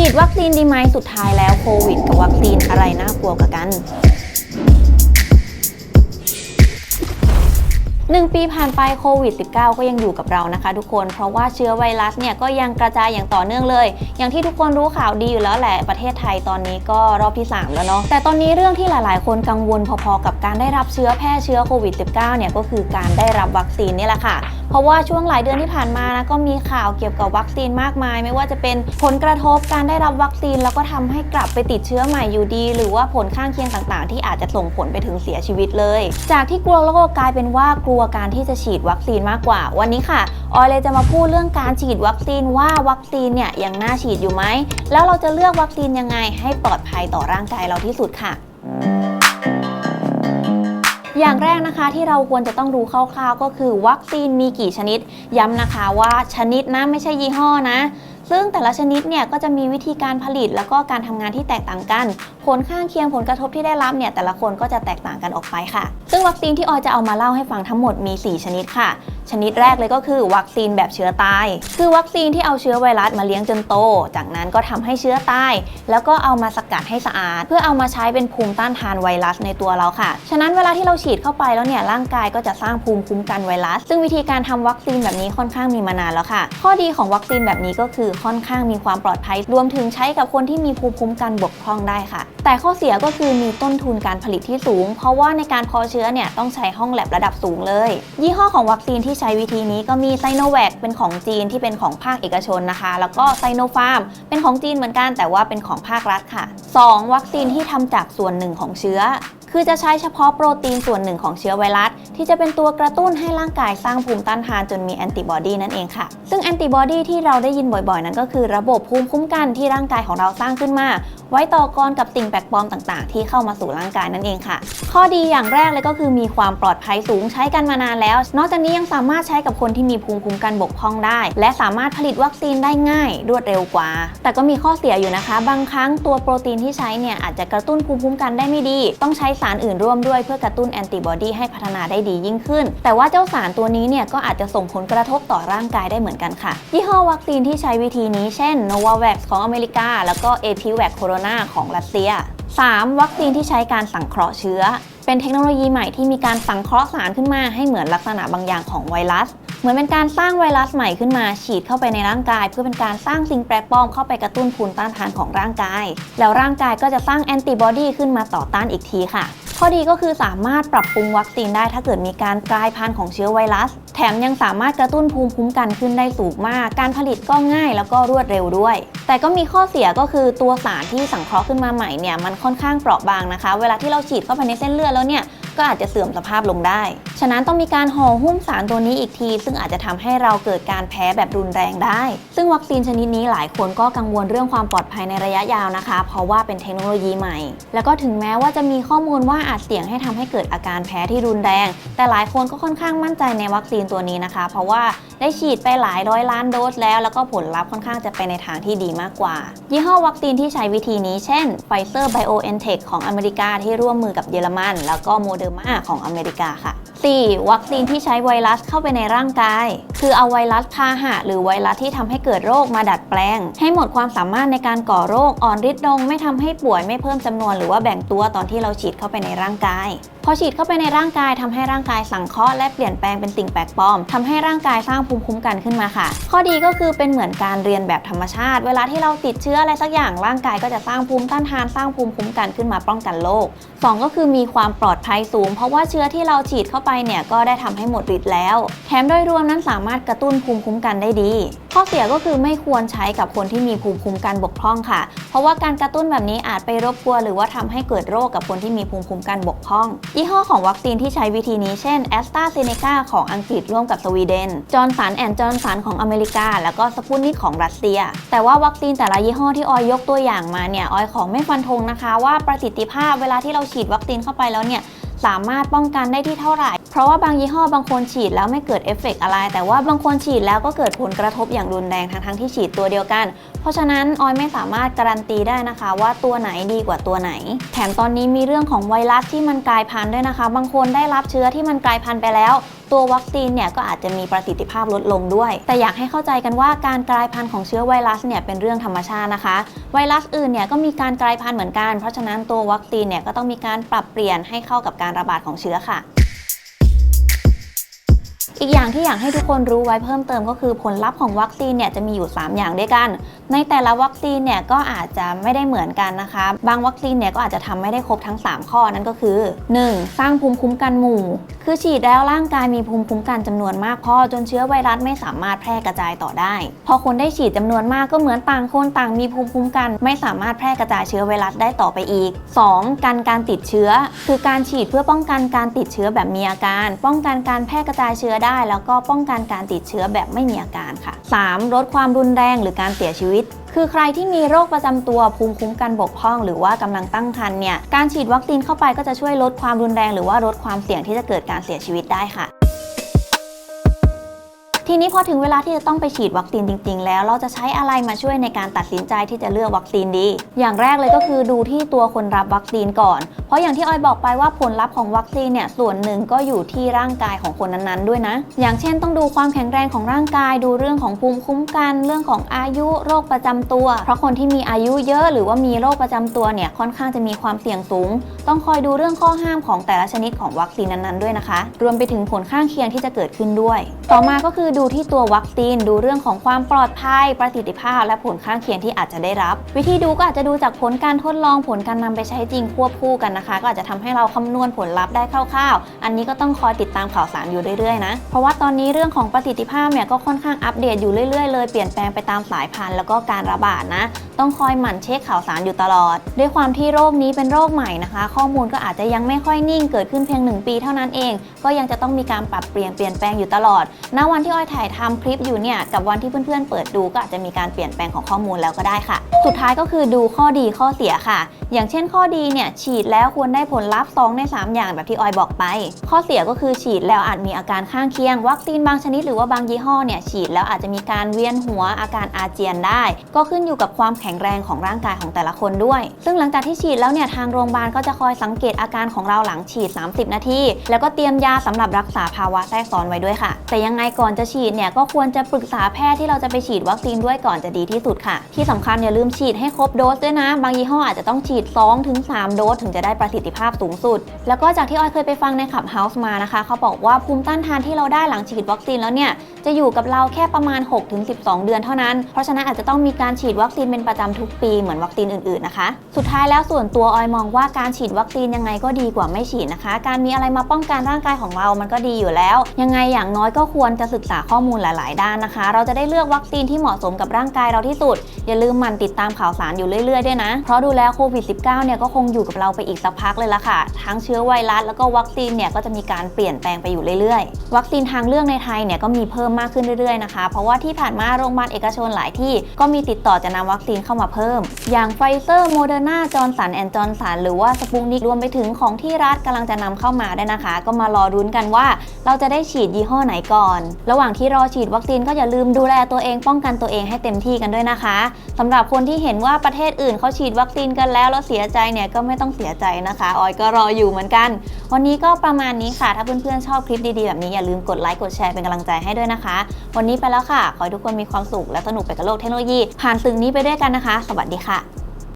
ฉีดวัคซีนดีไหมสุดท้ายแล้วโควิดกับวัคซีนอะไรน่ากลัวกว่ากันหนึ่งปีผ่านไปโควิด -19 ก็ยังอยู่กับเรานะคะทุกคนเพราะว่าเชื้อไวรัสเนี่ยก็ยังกระจายอย่างต่อเนื่องเลย อย่างที่ทุกคนรู้ข่าวดีอยู่แล้วแหละประเทศไทยตอนนี้ก็รอบที่ 3 แล้วเนาะแต่ตอนนี้เรื่องที่หลายๆ คนกังวลพอๆ กับการได้รับเชื้อแพร่เชื้อโควิด -19 เนี่ยก็คือการได้รับวัคซีนนี่แหละค่ะเพราะว่าช่วงหลายเดือนที่ผ่านมานะก็มีข่าวเกี่ยวกับวัคซีนมากมาย ไม่ว่าจะเป็นผลกระทบการได้รับวัคซีน แล้วก็ทำให้กลับไปติดเชื้อใหม่อยู่ดี หรือว่าผลข้างเคียงต่างๆ ที่อาจจะส่งผลไปถึงเสียชีวิตเลย จากที่กลัวแล้วก็กลายเป็นว่ากลัวการที่จะฉีดวัคซีนมากกว่า วันนี้ค่ะออยเลยจะมาพูดเรื่องการฉีดวัคซีนว่าวัคซีนเนี่ยยังน่าฉีดอยู่ไหมแล้วเราจะเลือกวัคซีนยังไงให้ปลอดภัยต่อร่างกายเราที่สุดค่ะ อย่างแรกนะคะที่เราควรจะต้องรู้คร่าวๆ ก็คือวัคซีนมีกี่ชนิด ย้ำนะคะว่าชนิดนะไม่ใช่ยี่ห้อนะซึ่งแต่ละชนิดเนี่ยก็จะมีวิธีการผลิตแล้วก็การทำงานที่แตกต่างกัน ผลข้างเคียงผลกระทบที่ได้รับเนี่ยแต่ละคนก็จะแตกต่างกันออกไปค่ะ ซึ่งวัคซีนที่ออยจะเอามาเล่าให้ฟังทั้งหมดมี 4 ชนิดค่ะ ชนิดแรกเลยก็คือวัคซีนแบบเชื้อตาย คือวัคซีนที่เอาเชื้อไวรัสมาเลี้ยงจนโต จากนั้นก็ทำให้เชื้อตาย แล้วก็เอามาสกัดให้สะอาด เพื่อเอามาใช้เป็นภูมิต้านทานไวรัสในตัวเราค่ะ ฉะนั้นเวลาที่เราฉีดเข้าไปแล้วเนี่ยร่างกายก็จะสร้างภูมิคุ้มกันไวรัส ซึ่งวิธีการทำวัคซีนแบบนี้ค่อนข้างมีมานานแล้วค่ะ ข้อดีของวัคซีนแบบนี้ก็คือค่อนข้างมีความปลอดภัย รวมถึงใช้กับคนที่มีภูมิคุ้มกันบกพร่องได้ค่ะ แต่ข้อเสียก็คือมีต้นทุนการผลิตที่สูง เพราะว่าในการเพาะเชื้อเนี่ยต้องใช้ห้องแลบระดับสูงเลย ยี่ห้อของวัคซีนที่ใช้วิธีนี้ก็มีไซโนแวคเป็นของจีนที่เป็นของภาคเอกชนนะคะ แล้วก็ไซโนฟาร์มเป็นของจีนเหมือนกันแต่ว่าเป็นของภาครัฐค่ะ 2. วัคซีนที่ทำจากส่วนหนึ่งของเชื้อ คือจะใช้เฉพาะโปรตีนส่วนหนึ่งของเชื้อไวรัส ที่จะเป็นตัวกระตุ้นให้ร่างกายสร้างภูมิต้านทานจนมีแอนติบอดีนั่นเองค่ะ ซึ่งแอนติบอดีที่เราได้ยินบ่อยๆ นั้นก็คือระบบภูมิคุ้มกันที่ร่างกายของเราสร้างขึ้นมา ไว้ต่อกรกับสิ่งแปลกปลอมต่างๆ ที่เข้ามาสู่ร่างกายนั่นเองค่ะ ข้อดีอย่างแรกเลยก็คือมีความปลอดภัยสูงใช้กันมานานแล้ว นอกจากนี้ยังสามามารถใช้กับคนที่มีภูมิคุ้มกันบกพร่องได้ และสามารถผลิตวัคซีนได้ง่าย รวดเร็วกว่า แต่ก็มีข้อเสียอยู่นะคะ บางครั้งตัวโปรตีนที่ใช้เนี่ยอาจจะกระตุ้นภูมิคุ้มกันได้ไม่ดี ต้องใช้สารอื่นร่วมด้วยเพื่อกระตุ้นแอนติบอดีให้พัฒนาได้ดียิ่งขึ้น แต่ว่าเจ้าสารตัวนี้เนี่ยก็อาจจะส่งผลกระทบต่อร่างกายได้เหมือนกันค่ะ ยี่ห้อวัคซีนที่ใช้วิธีนี้ เช่น Novavax ของอเมริกา แล้วก็ APVAC Corona ของรัสเซีย 3. วัคซีนที่ใช้การสังเคราะห์เชื้อ เป็นเทคโนโลยีใหม่ที่มีการสังเคราะห์สารขึ้นมาให้เหมือนลักษณะบางอย่างของไวรัส เหมือนเป็นการสร้างไวรัสใหม่ขึ้นมาฉีดเข้าไปในร่างกาย เพื่อเป็นการสร้างสิ่งแปลกปลอมเข้าไปกระตุ้นภูมิต้านทานของร่างกาย แล้วร่างกายก็จะสร้างแอนติบอดีขึ้นมาต่อต้านอีกทีค่ะ ข้อดีก็คือสามารถปรับปรุงวัคซีนได้ถ้าเกิดมีการกลายพันธุ์ของเชื้อไวรัส แถมยังสามารถกระตุ้นภูมิคุ้มกันขึ้นได้สูงมาก การผลิตก็ง่ายแล้วก็รวดเร็วด้วย แต่ก็มีข้อเสียก็คือตัวสารที่สังเคราะห์ขึ้นมาใหม่เนี่ยมันค่อนข้างเปราะบางนะคะ เวลาที่เราฉีดเข้าไปในเส้นเลือดแล้วเนี่ยก็อาจจะเสื่อมสภาพลงได้ ฉะนั้นต้องมีการห่อหุ้มสารตัวนี้อีกที ซึ่งอาจจะทำให้เราเกิดการแพ้แบบรุนแรงได้ ซึ่งวัคซีนชนิดนี้หลายคนก็กังวลเรื่องความปลอดภัยในระยะยาวนะคะ เพราะว่าเป็นเทคโนโลยีใหม่ แล้วก็ถึงแม้ว่าจะมีข้อมูลว่าอาจเสี่ยงให้ทำให้เกิดอาการแพ้ที่รุนแรง แต่หลายคนก็ค่อนข้างมั่นใจในวัคซีนตัวนี้นะคะ เพราะว่าได้ฉีดไปหลายร้อยล้านโดสแล้วแล้วก็ผลลัพธ์ค่อนข้างจะไปในทางที่ดีมากกว่า ยี่ห้อวัคซีนที่ใช้วิธีนี้เช่น Pfizer BioNTech ของอเมริกาที่ร่วมมือกับเยอรมัน แล้วก็ Moderna ของอเมริกาค่ะ 4. วัคซีนที่ใช้ไวรัสเข้าไปในร่างกาย คือเอาไวรัสพาหะ หรือไวรัสที่ทำให้เกิดโรคมาดัดแปลง ให้หมดความสามารถในการก่อโรคอ่อนฤทธิ์ลงไม่ทำให้ป่วยไม่เพิ่มจำนวนหรือว่าแบ่งตัวตอนที่เราฉีดเข้าไปในร่างกายพอฉีดเข้าไปในร่างกายทำให้ร่างกายสังเคราะห์และเปลี่ยนแปลงเป็นสิ่งแปลกปลอมทำให้ร่างกายสร้างภูมิคุ้มกันขึ้นมาค่ะ ข้อดีก็คือเป็นเหมือนการเรียนแบบธรรมชาติ เวลาที่เราติดเชื้ออะไรสักอย่างร่างกายก็จะสร้างภูมิต้านทานสร้างภูมิคุ้มกันขึ้นมาป้องกันโรคสองก็คือมีความปลอดภัยสูง เพราะว่าเชื้อที่เราฉีดเข้าไปเนี่ยก็ได้ทำให้หมดฤทธิ์แล้ว แถมโดยรวมนั้นสามารถกระตุ้นภูมิคุ้มกันได้ดี ข้อเสียก็คือไม่ควรใช้กับคนที่มีภูมิคุ้มกันบกพร่องค่ะ เพราะว่าการกระตุ้นแบบนี้อาจไปรบกวนหรือว่าทำให้เกิดโรคกับคนที่มีภูมิคุ้มกันบกพร่อง ยี่ห้อของวัคซีนที่ใช้วิธีนี้เช่น a s t r a z เซ e c a ของอังกฤษร่วมกับสวีเดนจอร์นสันแอนด์จอร์นสันของอเมริกา แล้วก็สปุตนิกของรัสเซีย แต่ว่าวัคซีนแต่ละยี่ห้อที่ออยยกตัวอย่างมาเนี่ยออยของไม่ฟันธงนะคะ ว่าประสิทธิภาพเวลาที่เราฉีดวัคซีนเข้าไปแล้วเนี่ย สามารถป้องกันได้ที่เท่าไหร่ เพราะว่าบางยี่ห้อบางคนฉีดแล้วไม่เกิดเอฟเฟกต์อะไร แต่ว่าบางคนฉีดแล้วก็เกิดผลกระทบอย่างรุนแรงทั้งๆที่ฉีดตัวเดียวกัน เพราะฉะนั้นออยไม่สามารถการันตีได้นะคะว่าตัวไหนดีกว่าตัวไหน แถมตอนนี้มีเรื่องของไวรัสที่มันกลายพันธุ์ด้วยนะคะ บางคนได้รับเชื้อที่มันกลายพันธุ์ไปแล้ว ตัววัคซีนเนี่ยก็อาจจะมีประสิทธิภาพลดลงด้วย แต่อยากให้เข้าใจกันว่าการกลายพันธุ์ของเชื้อไวรัสเนี่ยเป็นเรื่องธรรมชาตินะคะ ไวรัสอื่นเนี่ยก็มีการกลายพันธุ์เหมือนกัน เพราะฉะนั้นตัววัคซีนเนี่ยก็ต้องมีการปรับเปลี่ยนให้เข้ากับการระบาดของเชื้อค่ะ อีกอย่างที่อยากให้ทุกคนรู้ไว้เพิ่มเติมก็คือผลลัพธ์ของวัคซีนเนี่ยจะมีอยู่ 3 อย่างด้วยกัน ในแต่ละวัคซีนเนี่ยก็อาจจะไม่ได้เหมือนกันนะคะ บางวัคซีนเนี่ยก็อาจจะทำไม่ได้ครบทั้ง 3 ข้อนั่นก็คือ 1. สร้างภูมิคุ้มกันหมู่ คือฉีดแล้วร่างกายมีภูมิคุ้มกันจำนวนมากพอจนเชื้อไวรัสไม่สามารถแพร่กระจายต่อได้ พอคนได้ฉีดจำนวนมากก็เหมือนต่างคนต่างมีภูมิคุ้มกัน ไม่สามารถแพร่กระจายเชื้อไวรัสได้ต่อไปอีก 2. การการติดเชื้อ คือการฉีดเพื่อป้องกันการติดเชื้อแบบมีอาการ ป้องกันการแพร่กระจายเชื้อได้แล้วก็ป้องกันการติดเชื้อแบบไม่มีอาการค่ะ 3. ลดความรุนแรงหรือการเสียชีวิตคือใครที่มีโรคประจำตัวภูมิคุ้มกันบกพร่อง หรือว่ากำลังตั้งครรภ์เนี่ยการฉีดวัคซีนเข้าไปก็จะช่วยลดความรุนแรง หรือว่าลดความเสี่ยงที่จะเกิดการเสียชีวิตได้ค่ะ ทีนี้พอถึงเวลาที่จะต้องไปฉีดวัคซีนจริง ๆ แล้วเราจะใช้อะไรมาช่วยในการตัดสินใจที่จะเลือกวัคซีนดี อย่างแรกเลยก็คือดูที่ตัวคนรับวัคซีนก่อน เพราะอย่างที่ออยบอกไปว่าผลลัพธ์ของวัคซีนเนี่ยส่วนหนึ่งก็อยู่ที่ร่างกายของคนนั้นๆด้วยนะ อย่างเช่นต้องดูความแข็งแรงของร่างกาย ดูเรื่องของภูมิคุ้มกัน เรื่องของอายุโรคประจำตัว เพราะคนที่มีอายุเยอะหรือว่ามีโรคประจำตัวเนี่ยค่อนข้างจะมีความเสี่ยงสูง ต้องคอยดูเรื่องข้อห้ามของแต่ละชนิดของวัคซีนนั้นๆด้วยนะคะ รวมไปถึงผลข้างเคียงที่จะเกิดขึ้นด้วย ต่อมาก็คือดูที่ตัววัคซีน ดูเรื่องของความปลอดภัย ประสิทธิภาพ และผลข้างเคียงที่อาจจะได้รับ วิธีดูก็อาจจะดูจากผลการทดลองผลการนำไปใช้จริงควบคู่กันนะคะ ก็อาจจะทำให้เราคำนวณผลลัพธ์ได้คร่าวๆ อันนี้ก็ต้องคอยติดตามข่าวสารอยู่เรื่อยๆนะ เพราะว่าตอนนี้เรื่องของประสิทธิภาพเนี่ยก็ค่อนข้างอัปเดตอยู่เรื่อยๆเลยเปลี่ยนแปลงไปตามสายพันธุ์แล้วก็การระบาดนะ ต้องคอยหมั่นเช็คข่าวสารอยู่ตลอด ด้วยความที่โรคนี้เป็นโรคใหม่นะคะ ข้อมูลก็อาจจะยังไม่ค่อยนิ่งเกิดขึ้นเพียง 1 ปีเท่านั้นเอง ก็ยังจะต้องมีการปรับเปลี่ยนเปลี่ยนแปลงอยู่ตลอดณวันที่อ้อยถ่ายทำคลิปอยู่เนี่ยกับวันที่เพื่อนๆเปิดดูก็อาจจะมีการเปลี่ยนแปลงของข้อมูลแล้วก็ได้ค่ะ สุดท้ายก็คือดูข้อดีข้อเสียค่ะ อย่างเช่นข้อดีเนี่ยฉีดแล้วควรได้ผลลัพธ์2ใน 3 อย่างแบบที่ออยบอกไป ข้อเสียก็คือฉีดแล้วอาจมีอาการข้างเคียง วัคซีนบางชนิดหรือว่าบางยี่ห้อเนี่ยฉีดแล้วอาจจะมีการเวียนหัวอาการอาเจียนได้ ก็ขึ้นอยู่กับความแข็งแรงของร่างกายของแต่ละคนด้วย ซึ่งหลังจากที่ฉีดแล้วเนี่ยทางโรงพยาบาลก็จะคอยสังเกตอาการของเราหลังฉีด 30 นาทีแล้วก็เตรียมยาสำหรับรักษาภาวะแทรกซ้อนไว้ด้วยค่ะ แต่ยังไงก่อนจะฉีดเนี่ยก็ควรจะปรึกษาแพทย์ที่เราจะไปฉีดวัคซีนด้วยก่อนจะดีที่สุดค่ะ ที่สำคัญอย่าลืมฉีดให้ครบโดสด้วยนะ บางยี่ห้ออาจจะต้องฉีด2ถึง3โดสถึงจะได้ประสิทธิภาพสูงสุด แล้วก็จากที่ออยเคยไปฟังในขับเฮาส์มานะคะ เขาบอกว่าภูมิต้านทานที่เราได้หลังฉีดวัคซีนแล้วเนี่ยจะอยู่กับเราแค่ประมาณ 6-12 เดือนเท่านั้น เพราะฉะนั้นอาจจะต้องมีการฉีดวัคซีนเป็นประจำทุกปีเหมือนวัคซีนอื่นๆนะคะ สุดท้ายแล้วส่วนตัวออยมองว่าการฉีดวัคซีนยังไงก็ดีกว่าไม่ฉีดนะคะ การมีอะไรมาป้องกันร่างกายของเรามันก็ดีอยู่แล้ว ยังไงอย่างน้อยก็ควรจะศึกษาข้อมูลหลาย ๆ ด้านนะคะ เราจะได้เลือกวัคซีนที่เหมาะสมกับร่างกายเราที่สุด อย่าลืมมันติดตามข่าวสารอยู่เรื่อย ๆ ด้วยนะ เพราะดูแล้วโควิด -19 เนี่ยก็คงอยู่กับเราไปอีกสักพักเลยละค่ะ ทั้งเชื้อไวรัสแล้วก็วัคซีนเนี่ยก็จะมีการเปลี่ยนแปลงไปอยู่เรื่อย ๆ วัคซีนทางเลือกในไทยเนี่ยก็มีเพิ่มมากขึ้นเรื่อย ๆ นะคะ เพราะว่าที่ผ่านมาโรงพยาบาลเอกชนหลายที่ ก็มีติดต่อจะนำวัคซีนเข้ามาเพิ่ม อย่างไฟเซอร์โมเดอร์นาจอร์นสันแอนด์จอร์นสันหรือว่าสปุงนิกรวมไปถึงของที่รัฐกำลังจะนำเข้ามาได้นะคะ ก็มารอรุ้นกันว่า เราจะได้ฉีดยี่ห้อไหนก่อน ระหว่างที่รอฉีดวัคซีนก็อย่าลืมดูแลตัวเองป้องกันตัวเองให้เต็มที่กันด้วยนะคะสำหรับคนที่เห็นว่าประเทศอื่นเขาฉีดวัคซีนกันแล้วแล้วเสียใจเนี่ยก็ไม่ต้องเสียใจนะคะออยก็รออยู่เหมือนกัน วันนี้ก็ประมาณนี้ค่ะ ถ้าเพื่อนๆชอบคลิปดีๆแบบนี้อย่าลืมกดไลค์กดแชร์เป็นกำลังใจให้ด้วยนะคะ วันนี้ไปแล้วค่ะ ขอให้ทุกคนมีความสุขและสนุกไปกับโลกเทคโนโลยี ผ่านสื่อนี้ไปด้วยกันนะคะ สวัสดีค่ะ